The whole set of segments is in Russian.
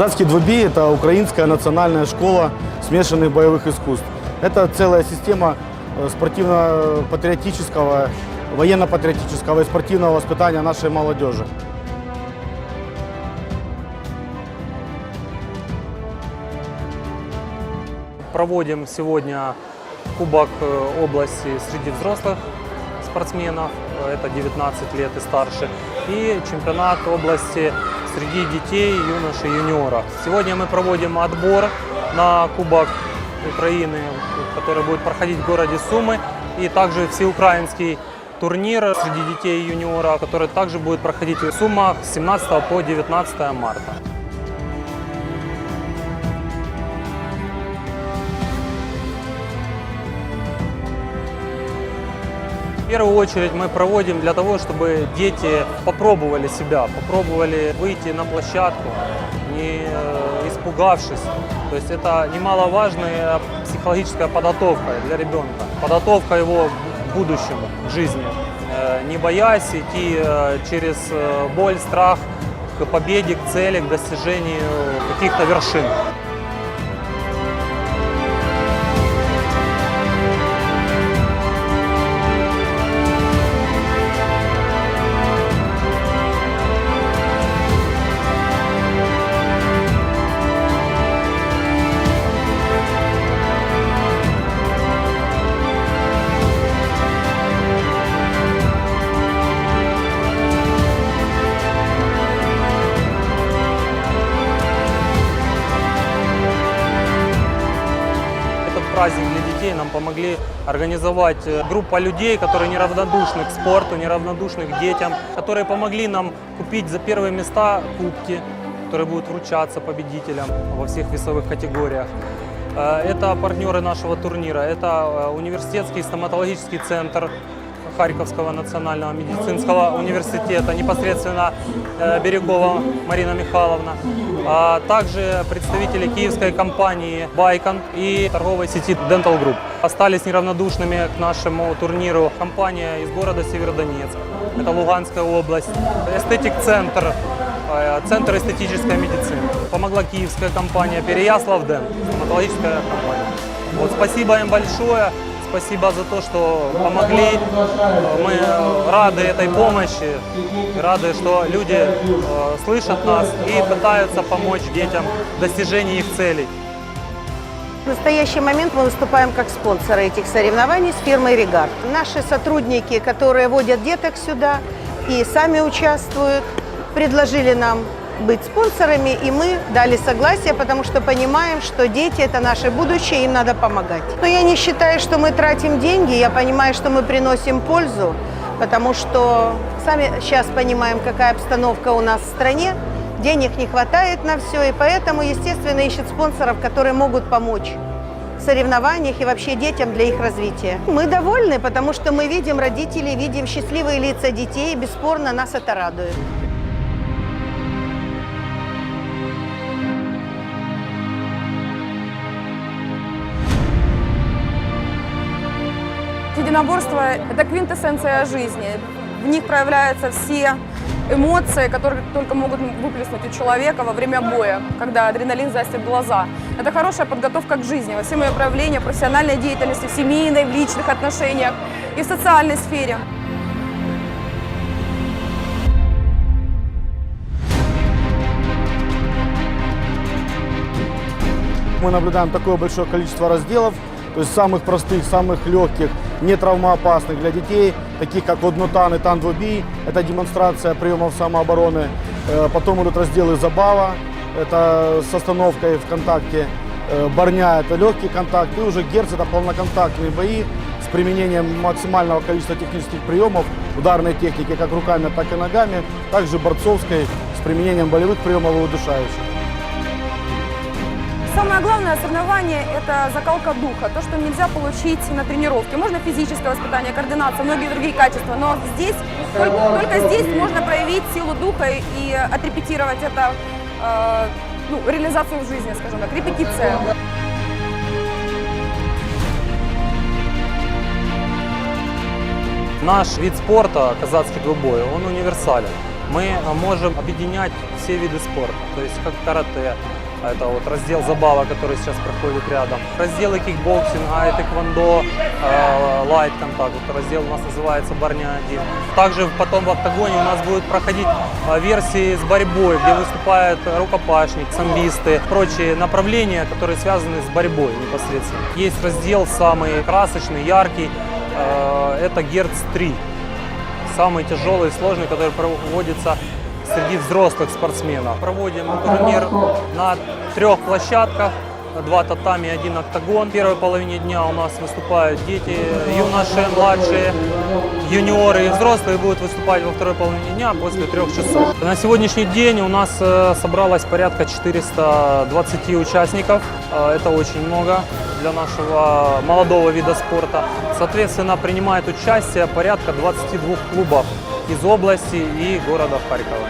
Казацкий двубей – это украинская национальная школа смешанных боевых искусств. Это целая система э, спортивно-патриотического, военно-патриотического и спортивного воспитания нашей молодежи. Проводим сегодня Кубок э, области среди взрослых спортсменов, э, это 19 лет и старше, и чемпионат области среди детей, юношей, юниоров. Сегодня мы проводим отбор на Кубок Украины, который будет проходить в городе Сумы, и также всеукраинский турнир среди детей и юниоров, который также будет проходить в Сумах с 17 по 19 марта. Первую очередь мы проводим для того, чтобы дети попробовали себя, попробовали выйти на площадку, не э, испугавшись. То есть это немаловажная психологическая подготовка для ребенка, подготовка его к будущему, к жизни. Э, Не боясь идти э, через боль, страх к победе, к цели, к достижению каких-то вершин. Помогли организовать э, группа людей, которые неравнодушны к спорту, неравнодушны к детям, которые помогли нам купить за первые места кубки, которые будут вручаться победителям во всех весовых категориях. Э, Это партнеры нашего турнира, это э, университетский стоматологический центр Харьковского национального медицинского университета, непосредственно э, Берегова Марина Михайловна, а также представители киевской компании Байкон и торговой сети Dental Group. Остались неравнодушными к нашему турниру компания из города Северодонецк, это Луганская область, эстетик-центр, э, Центр эстетической медицины. Помогла киевская компания Переяслав-Ден, стоматологическая компания. Вот, спасибо им большое. Спасибо за то, что помогли. Мы рады этой помощи, рады, что люди э, слышат нас и пытаются помочь детям в достижении их целей. В настоящий момент мы выступаем как спонсоры этих соревнований с фирмой «Регард». Наши сотрудники, которые водят деток сюда и сами участвуют, предложили нам быть спонсорами, и мы дали согласие, потому что понимаем, что дети – это наше будущее, им надо помогать. Но я не считаю, что мы тратим деньги, я понимаю, что мы приносим пользу, потому что сами сейчас понимаем, какая обстановка у нас в стране, денег не хватает на все, и поэтому, естественно, ищут спонсоров, которые могут помочь в соревнованиях и вообще детям для их развития. Мы довольны, потому что мы видим родителей, видим счастливые лица детей, и бесспорно нас это радует. Единоборство – это квинтэссенция жизни. В них проявляются все эмоции, которые только могут выплеснуть у человека во время боя, когда адреналин застит глаза. Это хорошая подготовка к жизни во всем ее проявлении, в профессиональной деятельности, в семейной, в личных отношениях и в социальной сфере. Мы наблюдаем такое большое количество разделов, то есть самых простых, самых легких, не травмоопасных для детей, таких как однотан и тан-двубий. Это демонстрация приемов самообороны. Э, Потом идут разделы забава, это с остановкой контакте. Э, Барня – это легкий контакт. И уже герц – это полноконтактные бои с применением максимального количества технических приемов, ударной техники как руками, так и ногами, также борцовской с применением болевых приемов и удушающих. Самое главное соревнование – это закалка духа, то, что нельзя получить на тренировке. Можно физическое воспитание, координация, многие другие качества, но здесь, только, только здесь можно проявить силу духа и, отрепетировать это, э, ну, реализацию в жизни, скажем так, репетиция. Наш вид спорта, казацкий двубой, он универсален. мы можем объединять все виды спорта, то есть как карате, это вот раздел забава, который сейчас проходит рядом. Разделы кикбоксинга, и тэквондо, э, лайт контакт. Вот раздел у нас называется Барня 1. Также потом в октагоне у нас будут проходить э, версии с борьбой, где выступают рукопашник, самбисты, прочие направления, которые связаны с борьбой непосредственно. Есть раздел самый красочный, яркий, э, это Герц 3 самый тяжелый и сложный, который проводится среди взрослых спортсменов. Проводим турнир на трех площадках. Два татами, один октагон. В первой половине дня у нас выступают дети, юноши, младшие, юниоры и взрослые будут выступать во второй половине дня после трех часов. На сегодняшний день у нас э, собралось порядка 420 участников. Э, Это очень много для нашего молодого вида спорта. Соответственно, принимает участие порядка 22 клубов из области и города Харькова.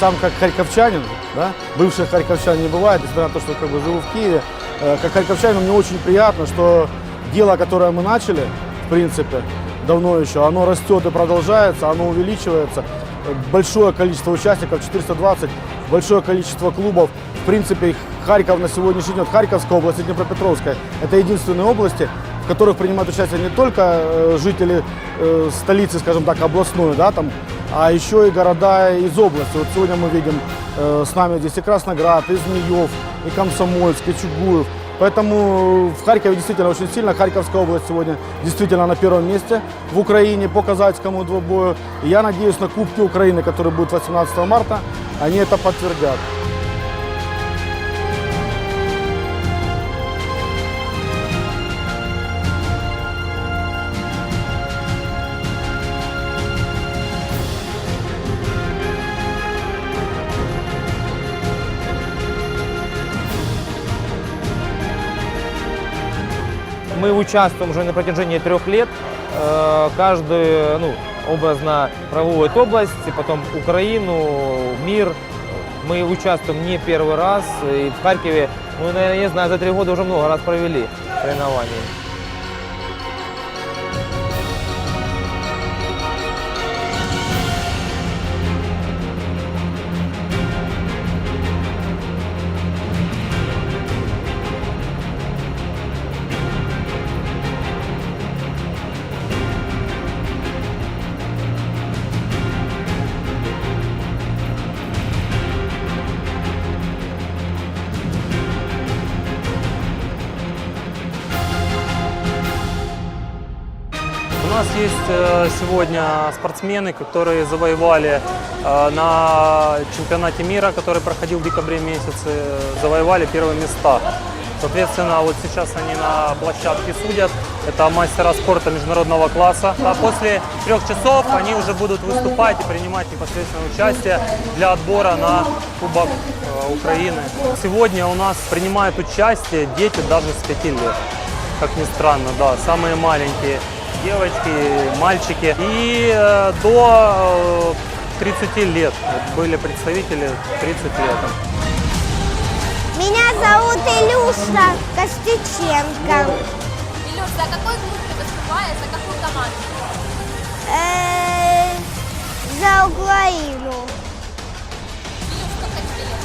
Сам как харьковчанин, да, бывший харьковчанин не бывает, несмотря на то, что как бы живу в Киеве, э, как харьковчанину мне очень приятно, что дело, которое мы начали, в принципе, давно еще, оно растет и продолжается, оно увеличивается. Большое количество участников, 420, большое количество клубов. В принципе, Харьков на сегодняшний день, Харьковская область и Днепропетровская, это единственные области, в которых принимают участие не только э, жители э, столицы, скажем так, областной, да, там, а еще и города из области. Вот сегодня мы видим э, с нами здесь и Красноград, и Змеев, и Комсомольск, и Чугуев. Поэтому в Харькове действительно очень сильно. Харьковская область сегодня действительно на первом месте в Украине по казацкому двубою. И я надеюсь на Кубки Украины, которые будут 18 марта, они это подтвердят. Мы участвуем уже на протяжении трех лет. Э, Каждую, ну, образно проводит область, потом Украину, мир. Мы участвуем не первый раз. И в Харькове, ну, наверное, не знаю, за три года уже много раз провели соревнования. Сегодня спортсмены, которые завоевали э, на чемпионате мира, который проходил в декабре месяце, завоевали первые места. Соответственно, вот сейчас они на площадке судят. Это мастера спорта международного класса. А после трех часов они уже будут выступать и принимать непосредственное участие для отбора на Кубок э, Украины. Сегодня у нас принимают участие дети даже с 5 лет. Как ни странно, да, самые маленькие девочки, мальчики. И э, до э, 30 лет Вот были представители 30 лет. Меня зовут Илюша Костюченко. Илюш, за какой клуб ты выступаешь, за какую команду? Э, За Украину. Тебе лет?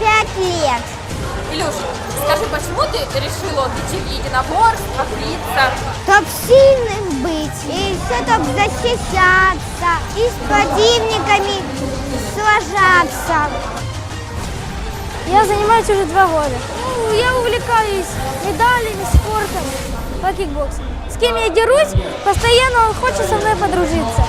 Пять лет. Илюш, скажи, почему ты решила идти в единоборство, биться? Чтоб сильным быть. И все так защищаться. И с противниками сражаться. Я занимаюсь уже два года. Ну, я увлекаюсь медалями, спортом по кикбоксингу. С кем я дерусь, постоянно он хочет со мной подружиться.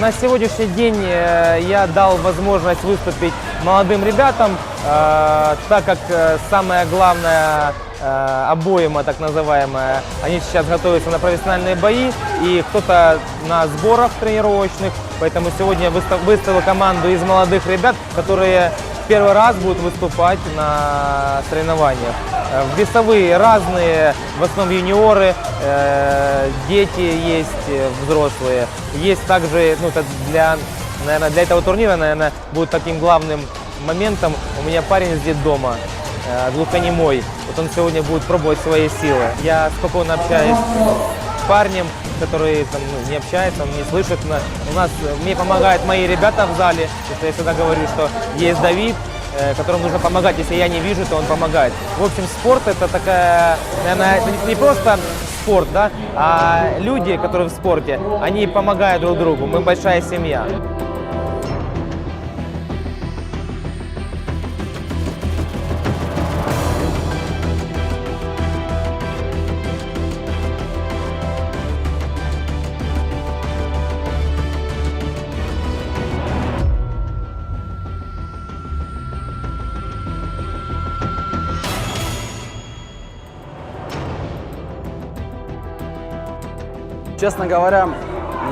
На сегодняшний день э, я дал возможность выступить молодым ребятам, э, так как э, самое главное обойма, так называемая, они сейчас готовятся на профессиональные бои, и кто-то на сборах тренировочных, поэтому сегодня я выстав- выставил команду из молодых ребят, которые первый раз будут выступать на соревнованиях. Э, Весовые разные, в основном юниоры, э, дети есть, э, взрослые. Есть также, ну, это для, наверное, для этого турнира, наверное, будет таким главным моментом. У меня парень из детдома, э, глухонемой. Вот он сегодня будет пробовать свои силы. Я спокойно общаюсь с парнем, который там, ну, не общается, он не слышит. У нас, мне помогают мои ребята в зале. что я всегда говорю, что есть Давид, которому нужно помогать. Если я не вижу, то он помогает. В общем, спорт это такая, наверное, не просто спорт, да, а люди, которые в спорте, они помогают друг другу. Мы большая семья. Честно говоря,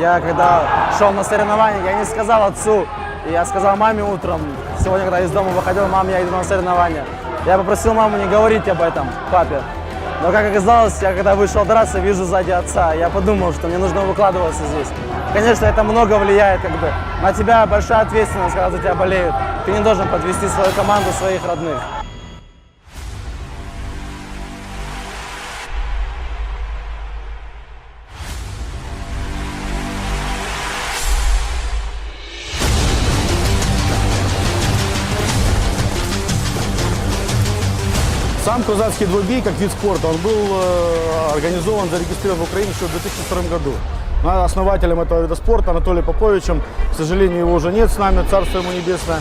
я когда шел на соревнования, я не сказал отцу, я сказал маме утром, сегодня, когда из дома выходил, мам, я иду на соревнования. Я попросил маму не говорить об этом папе. Но, как оказалось, я когда вышел драться, вижу сзади отца. Я подумал, что мне нужно выкладываться здесь. Конечно, это много влияет, как бы. На тебя большая ответственность, когда за тебя болеют. Ты не должен подвести свою команду, своих родных. Сам казацкий двубей, как вид спорта, он был э, организован, зарегистрирован в Украине еще в 2002 году. На- Основателем этого вида спорта Анатолием Поповичем, к сожалению, его уже нет с нами, царство ему небесное.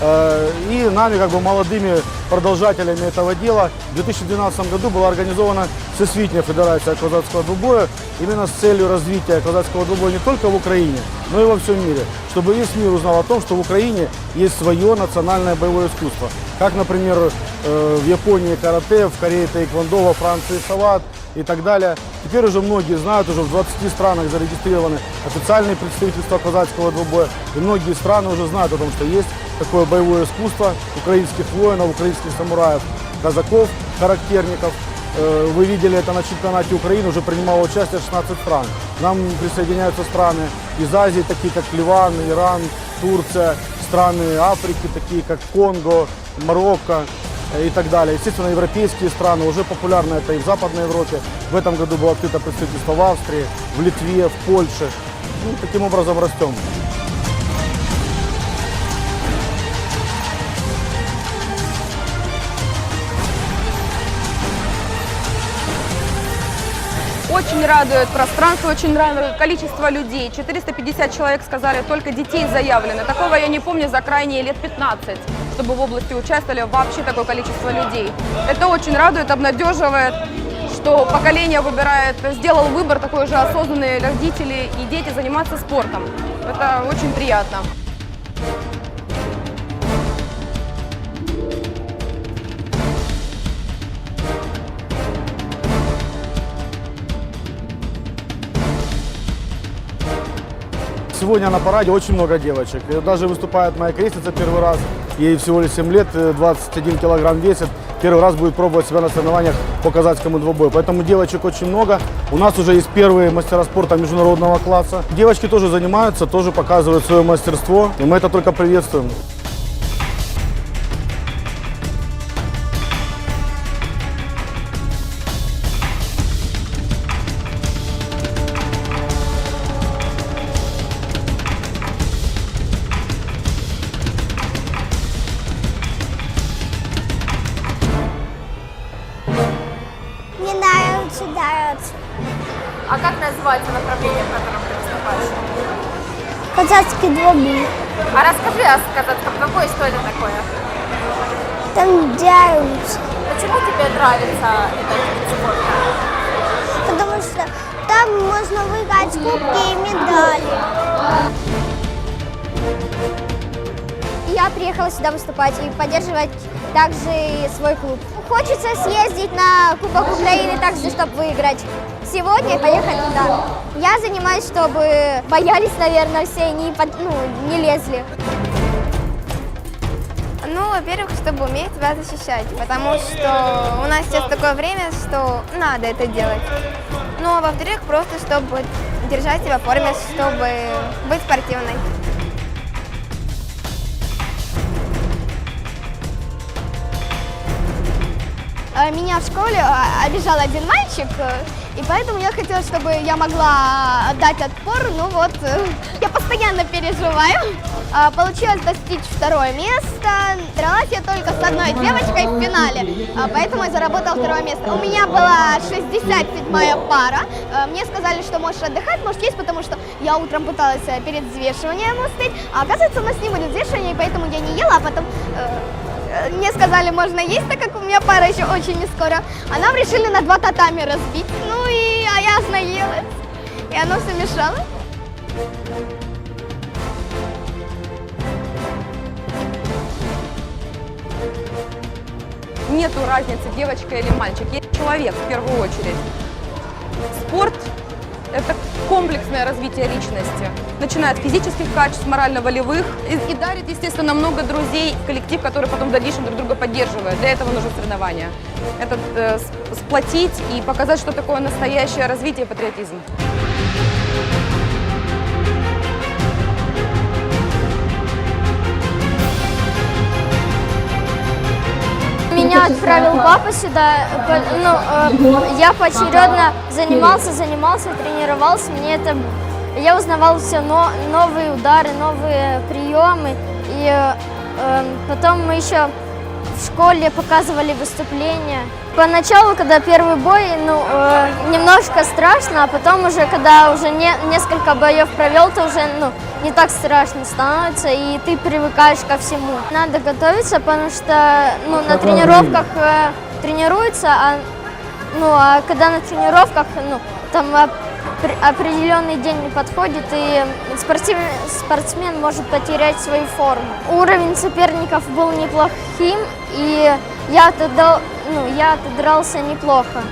Э, И нами, как бы молодыми продолжателями этого дела, в 2012 году была организована Всесвітня Федерация казацкого двубоя именно с целью развития казацкого двубоя не только в Украине, но и во всем мире. Чтобы весь мир узнал о том, что в Украине есть свое национальное боевое искусство. Как, например, э, в Японии карате, в Корее тайквондо, во Франции сават и так далее. Теперь уже многие знают, уже в 20 странах зарегистрированы официальные представительства казацкого двубоя. И многие страны уже знают о том, что есть такое боевое искусство украинских воинов, украинских самураев, казаков, характерников. Э, Вы видели это на чемпионате Украины, уже принимало участие 16 стран. Нам присоединяются страны из Азии, такие как Ливан, Иран, Турция, страны Африки, такие как Конго, Марокко э, и так далее. Естественно, европейские страны, уже популярно это и в Западной Европе. В этом году было открыто представительство в Австрии, в Литве, в Польше. Ну, таким образом растем. Очень радует пространство, очень радует количество людей. 450 человек сказали, только детей заявлено. Такого я не помню за крайние лет 15, чтобы в области участвовали вообще такое количество людей. Это очень радует, обнадеживает, что поколение выбирает, сделал выбор такой же осознанный родители и дети заниматься спортом. Это очень приятно. Сегодня на параде очень много девочек. Даже выступает моя крестница первый раз. Ей всего лишь 7 лет, э, 21 килограмм весит. Первый раз будет пробовать себя на соревнованиях по казацкому двубою. Поэтому девочек очень много. У нас уже есть первые мастера спорта международного класса. Девочки тоже занимаются, тоже показывают свое мастерство. И мы это только приветствуем. Двубей. А расскажи о казацком какой, что это такое? Там дерутся. Почему тебе нравится этот вид спорта? Потому что там можно выиграть кубки и медали. Я приехала сюда выступать и поддерживать также и свой клуб. Хочется съездить на Кубок Украины также, чтобы выиграть. Сегодня поехать туда. Я занимаюсь, чтобы боялись, наверное, все и не, под- ну, не лезли. Ну, во-первых, чтобы уметь себя защищать, потому что у нас сейчас такое время, что надо это делать. Ну, а во-вторых, просто чтобы держать себя в форме, чтобы быть спортивной. Меня в школе а, обижал один мальчик, э, и поэтому я хотела, чтобы я могла дать отпор. Ну вот, э, я постоянно переживаю. Получилось достичь второе место. Дралась я только с одной девочкой в финале, поэтому я заработала второе место. У меня была 67-я пара. Э, Мне сказали, что можешь отдыхать, можешь есть, потому что я утром пыталась э, перед взвешиванием успеть, а оказывается, у нас не будет взвешивания, и поэтому я не ела, а потом э, мне сказали, можно есть, так как у меня пара еще очень не скоро. А нам решили на два татами разбить. Ну и а я наелась. И оно все мешало. Нету разницы, девочка или мальчик. Есть человек в первую очередь. Спорт – комплексное развитие личности. Начиная от физических качеств, морально-волевых. И, и дарит, естественно, много друзей коллектив, который потом в дальнейшем друг друга поддерживает. Для этого нужны соревнования. Это э, сплотить и показать, что такое настоящее развитие и патриотизм. Меня отправил папа сюда. Ну, э, я поочередно занимался, занимался, тренировался. Мне это я узнавал все но, новые удары, новые приемы. И э, э, потом мы еще в школе показывали выступления. Поначалу, когда первый бой, ну, э, немножко страшно, а потом уже, когда уже не, несколько боев провел, то уже, ну, не так страшно становится, и ты привыкаешь ко всему. Надо готовиться, потому что, ну, на тренировках э, тренируются, а, ну, а когда на тренировках, ну, там опре- определенный день не подходит, и спортив- спортсмен может потерять свою форму. Уровень соперников был неплохим, и я тогда, ну, я дрался неплохо.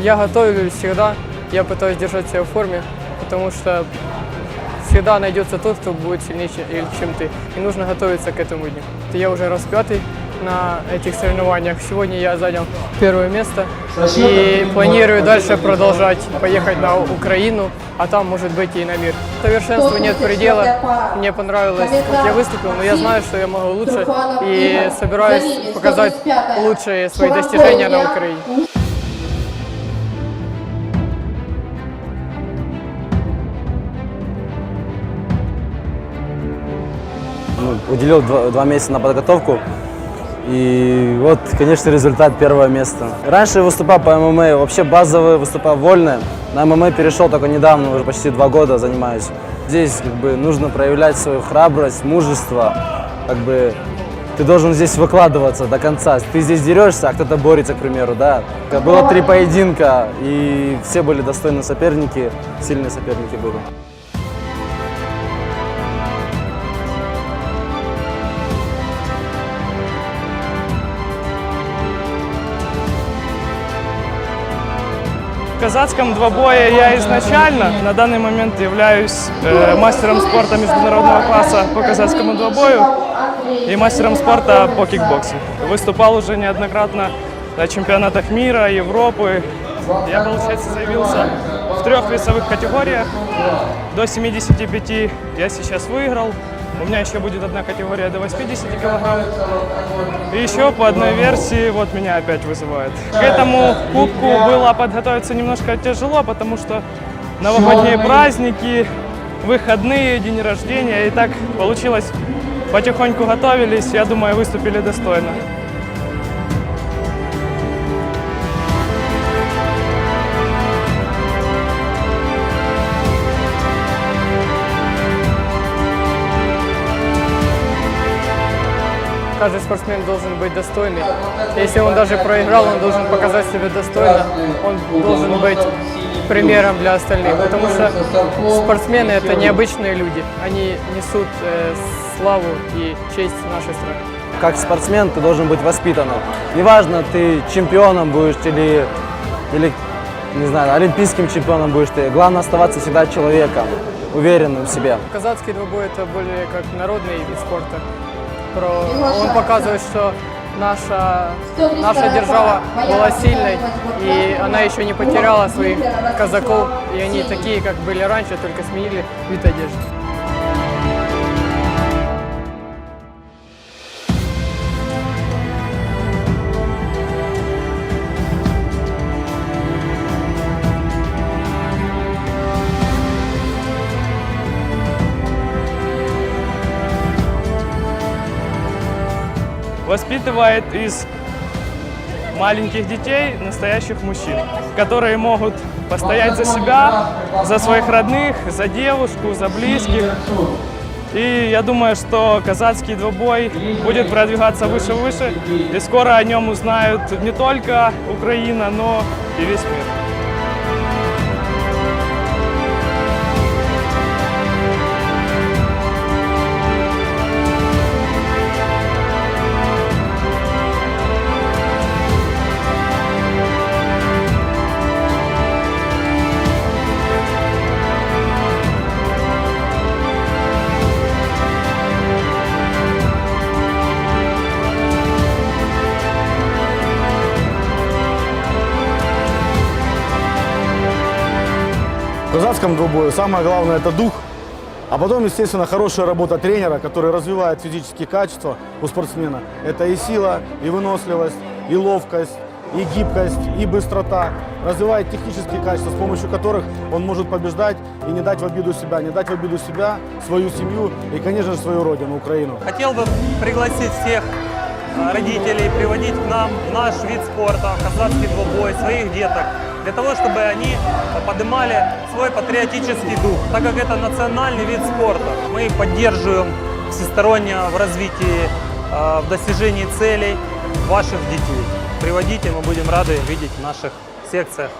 Я готовлюсь всегда, я пытаюсь держать себя в форме, потому что всегда найдется тот, кто будет сильнее, чем- ты. И нужно готовиться к этому дню. Я уже раз на этих соревнованиях. Сегодня я занял первое место и планирую дальше продолжать поехать на Украину, а там, может быть, и на мир. Совершенству нет предела. Мне понравилось, как я выступил, но я знаю, что я могу лучше и собираюсь показать лучшие свои достижения на Украине. Уделил два, два месяца на подготовку. И вот, конечно, результат первого места. Раньше выступал по ММА, вообще базовый выступал вольно. На ММА перешел только недавно, уже почти два года занимаюсь. Здесь как бы нужно проявлять свою храбрость, мужество. Как бы ты должен здесь выкладываться до конца. Ты здесь дерешься, а кто-то борется, к примеру, да. Было три поединка, и все были достойные соперники, сильные соперники были. В казацком двобое я изначально на данный момент являюсь э, мастером спорта международного класса по казацкому двобою и мастером спорта по кикбоксу. Выступал уже неоднократно на чемпионатах мира, Европы. Я, получается, заявился в трех весовых категориях. До 75 я сейчас выиграл. У меня еще будет одна категория до 80 килограмм. И еще по одной версии вот меня опять вызывают. К этому кубку было подготовиться немножко тяжело, потому что новогодние праздники, выходные, день рождения. И так получилось, потихоньку готовились, я думаю, выступили достойно. Каждый спортсмен должен быть достойный. Если он даже проиграл, он должен показать себя достойно. Он должен быть примером для остальных. Потому что спортсмены это необычные люди. Они несут э, славу и честь нашей страны. как спортсмен ты должен быть воспитанным. Неважно, ты чемпионом будешь или, или не знаю, олимпийским чемпионом будешь ты. Главное оставаться всегда человеком, уверенным в себе. Казацкий двубой это более как народный вид спорта. Про... Он показывает, что наша, наша держава была сильной, и она еще не потеряла своих казаков, и они такие, как были раньше, только сменили вид одежды. Воспитывает из маленьких детей настоящих мужчин, которые могут постоять за себя, за своих родных, за девушку, за близких. И я думаю, что казацкий двубой будет продвигаться выше и выше, и скоро о нем узнают не только Украина, но и весь мир. Казацком двубое самое главное – это дух, а потом, естественно, хорошая работа тренера, который развивает физические качества у спортсмена. Это и сила, и выносливость, и ловкость, и гибкость, и быстрота. Развивает технические качества, с помощью которых он может побеждать и не дать в обиду себя, не дать в обиду себя, свою семью и, конечно же, свою родину, Украину. Хотел бы пригласить всех э, родителей приводить к нам в наш вид спорта, казацкий двубой, своих деток, для того, чтобы они поднимали свой патриотический дух, так как это национальный вид спорта. Мы поддерживаем всесторонне в развитии, э, в достижении целей ваших детей. Приводите, мы будем рады видеть в наших секциях.